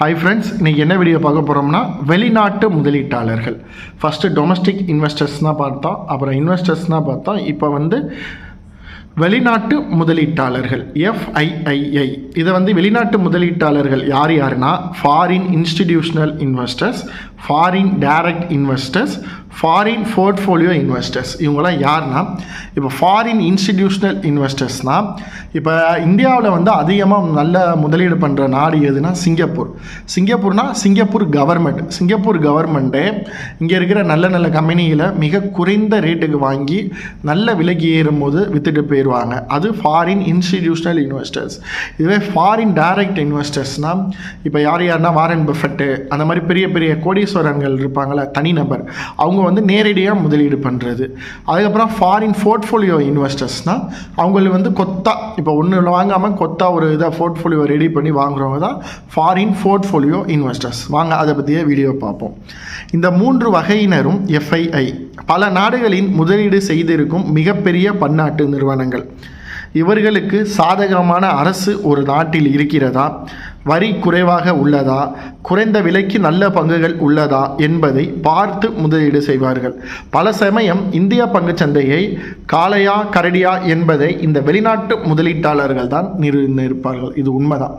Hi friends இன்றைக்கி என்ன video பார்க்க போகிறோம்னா வெளிநாட்டு முதலீட்டாளர்கள். ஃபஸ்ட்டு டொமஸ்டிக் இன்வெஸ்டர்ஸ்னால் பார்த்தோம் அப்புறம் இன்வெஸ்டர்ஸ்னால் பார்த்தோம். இப்போ வந்து வெளிநாட்டு முதலீட்டாளர்கள் எஃப்ஐஐஐ இதை வந்து வெளிநாட்டு முதலீட்டாளர்கள் யார் யாருன்னா? Foreign institutional investors foreign direct investors foreign portfolio investors இவங்களாம் யார்னா? இப்போ ஃபாரின் இன்ஸ்டிடியூஷனல் இன்வெஸ்டர்ஸ்னால் இப்போ இந்தியாவில் வந்து அதிகமாக நல்ல முதலீடு பண்ணுற நாடு எதுனா சிங்கப்பூர். சிங்கப்பூர்னால் சிங்கப்பூர் கவர்மெண்ட் சிங்கப்பூர் கவர்மெண்ட்டே இங்கே இருக்கிற நல்ல நல்ல கம்பெனியில் மிக குறைந்த ரேட்டுக்கு வாங்கி நல்ல விலைக்கு ஏறும்போது வித்துட்டு போயிடுவாங்க அது ஃபாரின் இன்ஸ்டிடியூஷனல் இன்வெஸ்டர்ஸ் இதுவே ஃபாரின் டைரக்ட் இன்வெஸ்டர்ஸ்னால் இப்போ யார் யாருன்னா வாரன் பஃபெட்டு அந்த மாதிரி பெரிய பெரிய கோடீஸ்வரன்கள் இருப்பாங்களே தனிநபர் அவங்க வந்து நேரடியாக முதலீடு பண்ணுறது அதுக்கப்புறம் ஃபாரின் போர்ட்ஃபோலியோ இன்வெஸ்டர்ஸ்னால் அவங்களுக்கு வந்து கொத்தா இப்போ ஒன்று வாங்காமல் கொத்தா ஒரு இதாக போர்ட்ஃபோலியோ ரெடி பண்ணி வாங்குறவங்க தான் ஃபாரின் போர்ட்ஃபோலியோ இன்வெஸ்டர்ஸ் வாங்க அதை பற்றிய வீடியோ பார்ப்போம். இந்த மூன்று வகையினரும் எஃப்ஐஐ பல நாடுகளின் முதலீடு செய்திருக்கும் மிகப்பெரிய பன்னாட்டு நிறுவனங்கள் இவர்களுக்கு சாதகமான அரசு ஒரு நாட்டில் இருக்கிறதா? வரி குறைவாக உள்ளதா? குறைந்த விலைக்கு நல்ல பங்குகள் உள்ளதா? என்பதை பார்த்து முதலீடு செய்வார்கள். பல சமயம் இந்திய பங்குச் சந்தையை காளையா கரடியா என்பதை இந்த வெளிநாட்டு முதலீட்டாளர்கள் தான் நிர்ணயிப்பார்கள் இது உண்மைதான்.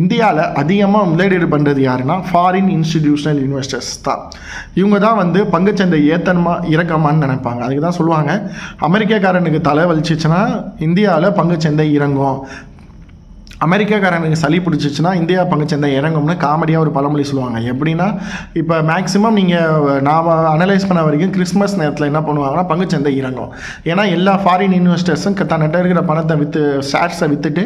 இந்தியாவில் அதிகமாக முதலீடு பண்ணுறது யாருன்னா ஃபாரின் இன்ஸ்டிடியூஷனல் இன்வெஸ்டர்ஸ் தான். இவங்க தான் வந்து பங்குச்சந்தை ஏத்தனமா இறக்கமான்னு நினைப்பாங்க. அதுக்கு தான் சொல்லுவாங்க அமெரிக்காக்காரனுக்கு தலை வலிச்சிச்சுன்னா இந்தியாவில் பங்குச்சந்தை இறங்கும். அமெரிக்காக்காரனுக்கு சளி பிடிச்சிச்சுன்னா இந்தியா பங்குச்சந்தை இறங்கும்னு காமெடியாக ஒரு பழமொழி சொல்லுவாங்க. எப்படின்னா இப்போ மேக்ஸிமம் நீங்கள் நான் அனலைஸ் பண்ண வரைக்கும் கிறிஸ்மஸ் நேரத்தில் என்ன பண்ணுவாங்கன்னா பங்குச்சந்தை இறங்கும். ஏன்னா எல்லா ஃபாரின் இன்வெஸ்டர்ஸும் தன்னிட்ட இருக்கிற பணத்தை விற்று ஷேர்ஸை விற்றுட்டு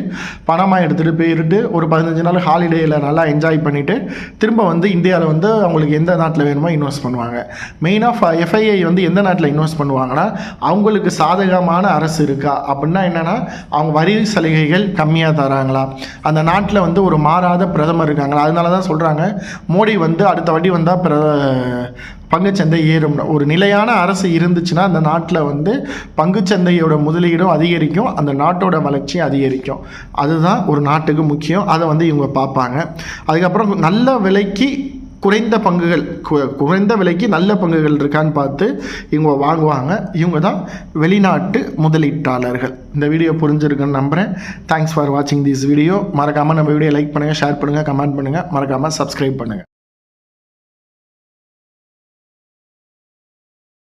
பணமாக எடுத்துகிட்டு போயிட்டு ஒரு பதினஞ்சு நாள் ஹாலிடேயில் நல்லா என்ஜாய் பண்ணிவிட்டு திரும்ப வந்து இந்தியாவில் வந்து அவங்களுக்கு எந்த நாட்டில் வேணுமோ இன்வெஸ்ட் பண்ணுவாங்க. மெயினாக எஃப்ஐஐ uh, வந்து எந்த நாட்டில் இன்வெஸ்ட் பண்ணுவாங்கன்னா அவங்களுக்கு சாதகமான அரசு இருக்கா? அப்படின்னா என்னென்னா அவங்க வரி சலுகைகள் கம்மியாக தராங்களா? அந்த நாட்டில் வந்து ஒரு மாறாத பிரதமர் இருக்காங்களா அதனால தான் சொல்கிறாங்க மோடி வந்து அடுத்த வாட்டி வந்தால் பிர பங்குச்சந்தை ஏறும். ஒரு நிலையான அரசு இருந்துச்சுன்னா அந்த நாட்டில் வந்து பங்குச்சந்தையோட முதலீடும் அதிகரிக்கும் அந்த நாட்டோட வளர்ச்சியும் அதிகரிக்கும். அதுதான் ஒரு நாட்டுக்கு முக்கியம். அதை வந்து இவங்க பார்ப்பாங்க. அதுக்கப்புறம் நல்ல விலைக்கு குறைந்த பங்குகள் கு- குறைந்த விலைக்கு நல்ல பங்குகள் இருக்கான்னு பார்த்து இவங்க வாங்குவாங்க. இவங்க தான் வெளிநாட்டு முதலீட்டாளர்கள். இந்த வீடியோ புரிஞ்சிருக்குன்னு நம்புகிறேன் தேங்க்ஸ் ஃபார் வாட்சிங் திஸ் வீடியோ மறக்காமல் நம்ம வீடியோ லைக் பண்ணுங்கள் ஷேர் பண்ணுங்கள் கமெண்ட் பண்ணுங்கள் மறக்காமல் சப்ஸ்கிரைப் பண்ணுங்கள்